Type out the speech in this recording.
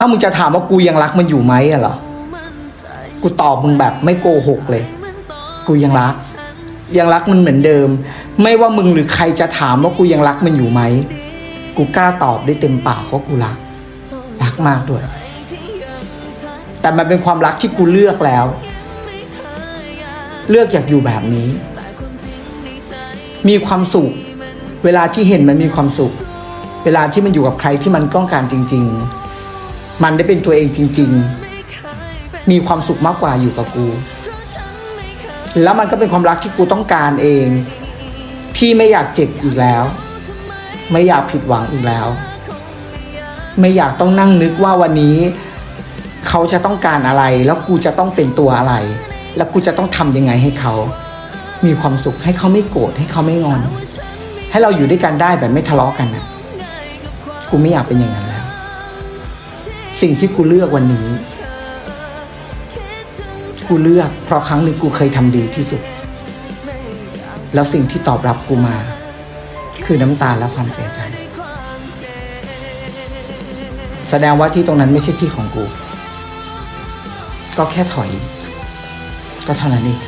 ถ้ามึงจะถามว่ากูยังรักมันอยู่ไหมอะเหรอ กูตอบมึงแบบไม่โกหกเลย กูยังรัก ยังรักมันเหมือนเดิม ไม่ว่ามึงหรือใครจะถามว่ากูยังรักมันอยู่ไหม กูกล้าตอบได้เต็มปากว่ากูรัก รักมากด้วย แต่มันเป็นความรักที่กูเลือกแล้ว เลือกอยากอยู่แบบนี้ มีความสุข เวลาที่เห็นมันมีความสุข เวลาที่มันอยู่กับใครที่มันต้องการจริง ๆ มันได้เป็นตัวเองจริง ๆ มีความสุขมากกว่าอยู่กับกู แล้วมันก็เป็นความรักที่กูต้องการเอง ที่ไม่อยากเจ็บอีกแล้ว ไม่อยากผิดหวังอีกแล้ว ไม่อยากต้องนั่งนึกว่าวันนี้ เขาจะต้องการอะไร แล้วกูจะต้องเป็นตัวอะไร แล้วกูจะต้องทำยังไงให้เขา มีความสุขให้เขาไม่โกรธให้เขาไม่งอน ให้เราอยู่ด้วยกันได้แบบไม่ทะเลาะกันนะกูไม่อยากเป็นอย่างนั้น สิ่งที่กูเลือกวันนี้ กูเลือก เพราะครั้งหนึ่งกูเคยทำดีที่สุด แล้วสิ่งที่ตอบรับกูมา คือน้ำตาและความเสียใจ แสดงว่าที่ตรงนั้นไม่ใช่ที่ของกู ก็แค่ถอย ก็เท่านั้นเอง